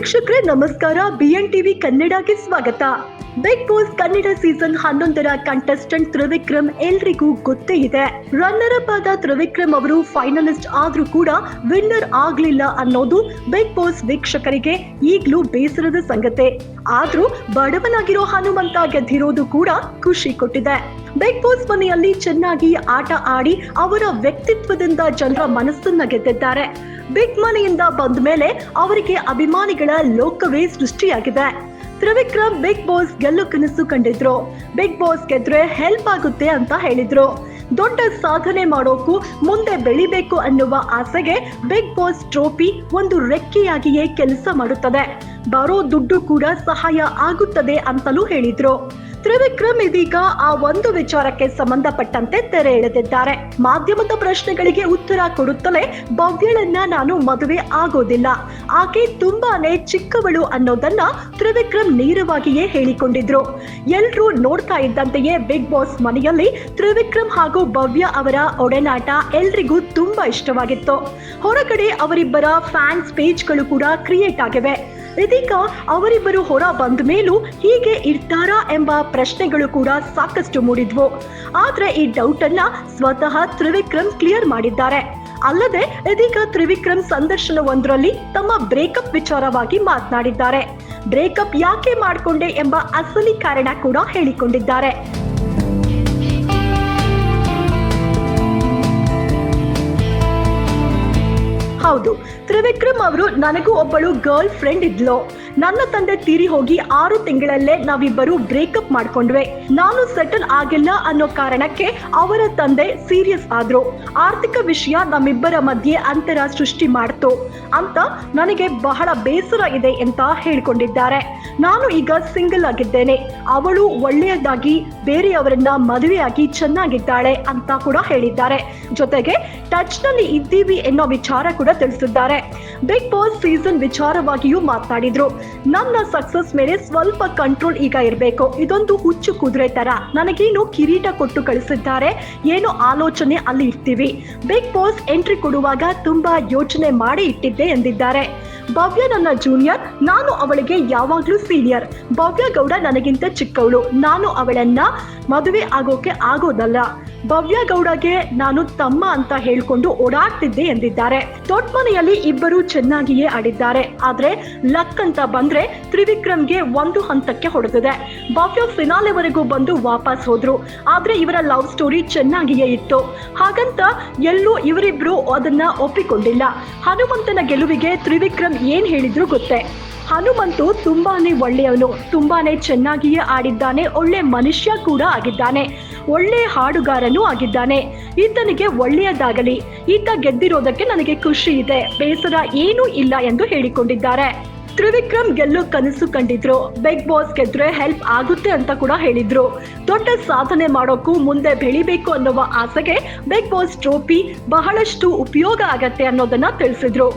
ವೀಕ್ಷಕರೇ, ನಮಸ್ಕಾರ. B N TV ಕನ್ನಡಕ್ಕೆ ಸ್ವಾಗತ. ಬಿಗ್ ಬಾಸ್ ಕನ್ನಡ ಸೀಸನ್ ಹನ್ನೊಂದರ ಕಂಟೆಸ್ಟೆಂಟ್ ತ್ರಿವಿಕ್ರಮ್ ಎಲ್ರಿಗೂ ಗೊತ್ತೇ ಇದೆ. ರನ್ನರ್ ಅಪ್ ಆದ ತ್ರಿವಿಕ್ರಮ್ ಅವರು ಫೈನಲಿಸ್ಟ್ ಆದ್ರೂ ಕೂಡ ವಿನ್ನರ್ ಆಗ್ಲಿಲ್ಲ ಅನ್ನೋದು ಬಿಗ್ ಬಾಸ್ ವೀಕ್ಷಕರಿಗೆ ಈಗ್ಲೂ ಬೇಸರದ ಸಂಗತಿ. ಆದ್ರೂ ಬಡವನಾಗಿರೋ ಹನುಮಂತ ಗೆದ್ದಿರೋದು ಕೂಡ ಖುಷಿ ಕೊಟ್ಟಿದೆ. ಬಿಗ್ ಬಾಸ್ ಮನೆಯಲ್ಲಿ ಚೆನ್ನಾಗಿ ಆಟ ಆಡಿ ಅವರ ವ್ಯಕ್ತಿತ್ವದಿಂದ ಜನರ ಮನಸ್ಸನ್ನ ಗೆದ್ದಿದ್ದಾರೆ. ಬಿಗ್ ಮನೆಯಿಂದ ಬಂದ ಮೇಲೆ ಅವರಿಗೆ ಅಭಿಮಾನಿಗಳ ಲೋಕವೇ ಸೃಷ್ಟಿಯಾಗಿದೆ. ತ್ರಿವಿಕ್ರಮ್ ಬಿಗ್ ಬಾಸ್ ಗೆಲ್ಲು ಕನಸು ಕಂಡಿದ್ರು. ಬಿಗ್ ಬಾಸ್ ಗೆದ್ರೆ ಹೆಲ್ಪ್ ಆಗುತ್ತೆ ಅಂತ ಹೇಳಿದ್ರು. ದೊಡ್ಡ ಸಾಧನೆ ಮಾಡೋಕು ಮುಂದೆ ಬೆಳಿಬೇಕು ಅನ್ನುವ ಆಸೆಗೆ ಬಿಗ್ ಬಾಸ್ ಟ್ರೋಫಿ ಒಂದು ರೆಕ್ಕೆಯಾಗಿಯೇ ಕೆಲಸ ಮಾಡುತ್ತದೆ. ಬರೋ ದುಡ್ಡು ಕೂಡ ಸಹಾಯ ಆಗುತ್ತದೆ ಅಂತಲೂ ಹೇಳಿದ್ರು. ತ್ರಿವಿಕ್ರಮ್ ಇದೀಗ ಆ ಒಂದು ವಿಚಾರಕ್ಕೆ ಸಂಬಂಧಪಟ್ಟಂತೆ ತೆರೆ ಎಳೆದಿದ್ದಾರೆ. ಮಾಧ್ಯಮದ ಪ್ರಶ್ನೆಗಳಿಗೆ ಉತ್ತರ ಕೊಡುತ್ತಲೇ ಭವ್ಯಳನ್ನ ನಾನು ಮದುವೆ ಆಗೋದಿಲ್ಲ. ಆಕೆ ತುಂಬಾನೇ ಚಿಕ್ಕವಳು ಅನ್ನೋದನ್ನ ತ್ರಿವಿಕ್ರಮ್ ನೇರವಾಗಿಯೇ ಹೇಳಿಕೊಂಡಿದ್ರು. ಎಲ್ರೂ ನೋಡ್ತಾ ಇದ್ದಂತೆಯೇ ಬಿಗ್ ಬಾಸ್ ಮನೆಯಲ್ಲಿ ತ್ರಿವಿಕ್ರಮ್ ಹಾಗೂ ಭವ್ಯ ಅವರ ಒಡನಾಟ ಎಲ್ರಿಗೂ ತುಂಬಾ ಇಷ್ಟವಾಗಿತ್ತು. ಹೊರಗಡೆ ಅವರಿಬ್ಬರ ಫ್ಯಾನ್ಸ್ ಪೇಜ್ಗಳು ಕೂಡ ಕ್ರಿಯೇಟ್ ಆಗಿವೆ. ಇದೀಗ ಅವರಿಬ್ಬರು ಹೊರ ಬಂದ ಮೇಲೂ ಹೀಗೆ ಇರ್ತಾರಾ ಎಂಬ ಪ್ರಶ್ನೆಗಳು ಕೂಡ ಸಾಕಷ್ಟು ಮೂಡಿದ್ವು. ಆದ್ರೆ ಈ ಡೌಟ್ ಅನ್ನ ಸ್ವತಃ ತ್ರಿವಿಕ್ರಮ್ ಕ್ಲಿಯರ್ ಮಾಡಿದ್ದಾರೆ. ಅಲ್ಲದೆ ಇದೀಗ ತ್ರಿವಿಕ್ರಮ್ ಸಂದರ್ಶನವೊಂದರಲ್ಲಿ ತಮ್ಮ ಬ್ರೇಕಪ್ ವಿಚಾರವಾಗಿ ಮಾತನಾಡಿದ್ದಾರೆ. ಬ್ರೇಕಪ್ ಯಾಕೆ ಮಾಡಿಕೊಂಡೆ ಎಂಬ ಅಸಲಿ ಕಾರಣ ಕೂಡ ಹೇಳಿಕೊಂಡಿದ್ದಾರೆ. ಹೌದು. ತ್ರಿವಿಕ್ರಮ್ ಅವರು ನನಗೂ ಒಬ್ಬಳು ಗರ್ಲ್ ಫ್ರೆಂಡ್ ಇದ್ಲು. ನನ್ನ ತಂದೆ ತೀರಿ ಹೋಗಿ ಆರು ತಿಂಗಳಲ್ಲೇ ನಾವಿಬ್ಬರು ಬ್ರೇಕಪ್ ಮಾಡ್ಕೊಂಡ್ವೆ. ನಾನು ಸೆಟಲ್ ಆಗಿಲ್ಲ ಅನ್ನೋ ಕಾರಣಕ್ಕೆ ಅವರ ತಂದೆ ಸೀರಿಯಸ್ ಆದ್ರು. ಆರ್ಥಿಕ ವಿಷಯ ನಮ್ಮಿಬ್ಬರ ಮಧ್ಯೆ ಅಂತರ ಸೃಷ್ಟಿ ಮಾಡ್ತು. ಅಂತ ನನಗೆ ಬಹಳ ಬೇಸರ ಇದೆ ಅಂತ ಹೇಳ್ಕೊಂಡಿದ್ದಾರೆ. ನಾನು ಈಗ ಸಿಂಗಲ್ ಆಗಿದ್ದೇನೆ. ಅವಳು ಒಳ್ಳೆಯದಾಗಿ, ಬೇರೆಯವರನ್ನ ಮದುವೆಯಾಗಿ ಚೆನ್ನಾಗಿದ್ದಾಳೆ ಅಂತ ಕೂಡ ಹೇಳಿದ್ದಾರೆ. ಜೊತೆಗೆ ಟಚ್ನಲ್ಲಿ ಇದ್ದೀವಿ ಎನ್ನೋ ವಿಚಾರ ಕೂಡ ತಿಳಿಸಿದ್ದಾರೆ. ಬಿಗ್ ಬಾಸ್ ಸೀಸನ್ ವಿಚಾರವಾಗಿಯೂ ಮಾತನಾಡಿದ್ರು ನನ್ನ ಸಕ್ಸಸ್ ಮೇಲೆ ಸ್ವಲ್ಪ ಕಂಟ್ರೋಲ್ ಈಗ ಇರಬೇಕು. ಇದೊಂದು ಹುಚ್ಚು ಕುದುರೆ ತರ. ನನಗೇನು ಕಿರೀಟ ಕೊಟ್ಟು ಕಳಿಸಿದ್ದಾರೆ? ಏನು ಆಲೋಚನೆ ಅಲ್ಲಿ ಇರ್ತೀವಿ? ಬಿಗ್ ಬಾಸ್ ಎಂಟ್ರಿ ಕೊಡುವಾಗ ತುಂಬಾ ಯೋಚನೆ ಮಾಡಿ ಇಟ್ಟಿದ್ದೆ ಎಂದಿದ್ದಾರೆ. ಭವ್ಯ ನನ್ನ ಜೂನಿಯರ್ ನಾನು ಅವಳಿಗೆ ಯಾವಾಗ್ಲೂ ಸೀನಿಯರ್ ಭವ್ಯ ಗೌಡ ನನಗಿಂತ ಚಿಕ್ಕವಳು. ನಾನು ಅವಳನ್ನ ಮದುವೆ ಆಗೋಕೆ ಆಗೋದಲ್ಲ. ಭವ್ಯ ಗೌಡಗೆ ನಾನು ತಮ್ಮ ಅಂತ ಹೇಳ್ಕೊಂಡು ಓಡಾಡ್ತಿದ್ದೆ ಎಂದಿದ್ದಾರೆ. ದೊಡ್ಡ ಮನೆಯಲ್ಲಿ ಇಬ್ಬರು ಚೆನ್ನಾಗಿಯೇ ಆಡಿದ್ದಾರೆ. ಆದ್ರೆ ಲಕ್ ಅಂತ ಬಂದ್ರೆ ತ್ರಿವಿಕ್ರಮ್ಗೆ ಒಂದು ಹಂತಕ್ಕೆ ಹೊಡೆದಿದೆ. ಭವ್ಯ ಫಿನಾಲೆವರೆಗೂ ಬಂದು ವಾಪಸ್ ಹೋದ್ರು. ಆದ್ರೆ ಇವರ ಲವ್ ಸ್ಟೋರಿ ಚೆನ್ನಾಗಿಯೇ ಇತ್ತು. ಹಾಗಂತ ಎಲ್ಲೂ ಇವರಿಬ್ರು ಅದನ್ನ ಒಪ್ಪಿಕೊಂಡಿಲ್ಲ. ಹನುಮಂತನ ಗೆಲುವಿಗೆ ತ್ರಿವಿಕ್ರಮ್ ಏನ್ ಹೇಳಿದ್ರು ಗೊತ್ತೇ. ಹನುಮಂತು ತುಂಬಾನೇ ಒಳ್ಳೆಯವನು, ತುಂಬಾನೇ ಚೆನ್ನಾಗಿಯೇ ಆಡಿದ್ದಾನೆ, ಒಳ್ಳೆ ಮನುಷ್ಯ ಕೂಡ ಆಗಿದ್ದಾನೆ. ಒಳ್ಳೆ ಹಾಡುಗಾರನೂ ಆಗಿದ್ದಾನೆ. ಈತನಿಗೆ ಒಳ್ಳೆಯದಾಗಲಿ. ಈತ ಗೆದ್ದಿರೋದಕ್ಕೆ ನನಗೆ ಖುಷಿ ಇದೆ. ಬೇಸರ ಏನೂ ಇಲ್ಲ ಎಂದು ಹೇಳಿಕೊಂಡಿದ್ದಾರೆ. ತ್ರಿವಿಕ್ರಮ್ ಗೆಲ್ಲೋ ಕನಸು ಕಂಡಿದ್ರು. ಬಿಗ್ ಬಾಸ್ ಗೆದ್ರೆ ಹೆಲ್ಪ್ ಆಗುತ್ತೆ ಅಂತ ಕೂಡ ಹೇಳಿದ್ರು. ದೊಡ್ಡ ಸಾಧನೆ ಮಾಡೋಕ್ಕೂ ಮುಂದೆ ಬೆಳಿಬೇಕು ಅನ್ನುವ ಆಸೆಗೆ ಬಿಗ್ ಬಾಸ್ ಟ್ರೋಫಿ ಬಹಳಷ್ಟು ಉಪಯೋಗ ಆಗತ್ತೆ ಅನ್ನೋದನ್ನ ತಿಳಿಸಿದ್ರು.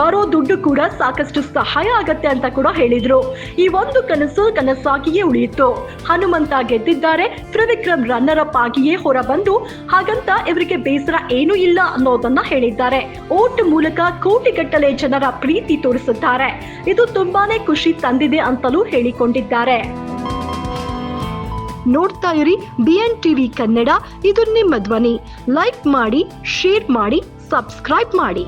ಬರೋ ದುಡ್ಡು ಕೂಡ ಸಾಕಷ್ಟು ಸಹಾಯ ಆಗತ್ತೆ ಅಂತ ಕೂಡ ಹೇಳಿದ್ರು. ಈ ಒಂದು ಕನಸು ಕನಸಾಗಿಯೇ ಉಳಿಯಿತು. ಹನುಮಂತ ಗೆದ್ದಿದ್ದಾರೆ, ತ್ರಿವಿಕ್ರಮ್ ರನ್ನರ್ ಅಪ್ ಆಗಿಯೇ ಹೊರಬಂದು ಹಾಗಂತ ಇವರಿಗೆ ಬೇಸರ ಏನೂ ಇಲ್ಲ ಅನ್ನೋದನ್ನ ಹೇಳಿದ್ದಾರೆ. ಓಟ್ ಮೂಲಕ ಕೋಟಿಗಟ್ಟಲೆ ಜನರ ಪ್ರೀತಿ ತೋರಿಸುತ್ತಾರೆ. ಇದು ತುಂಬಾನೇ ಖುಷಿ ತಂದಿದೆ ಅಂತಲೂ ಹೇಳಿಕೊಂಡಿದ್ದಾರೆ. ನೋಡ್ತಾ ಇರಿ ಬಿಎನ್ ಟಿವಿ ಕನ್ನಡ, ಇದು ನಿಮ್ಮ ಧ್ವನಿ. ಲೈಕ್ ಮಾಡಿ ಶೇರ್ ಮಾಡಿ ಸಬ್ಸ್ಕ್ರೈಬ್ ಮಾಡಿ.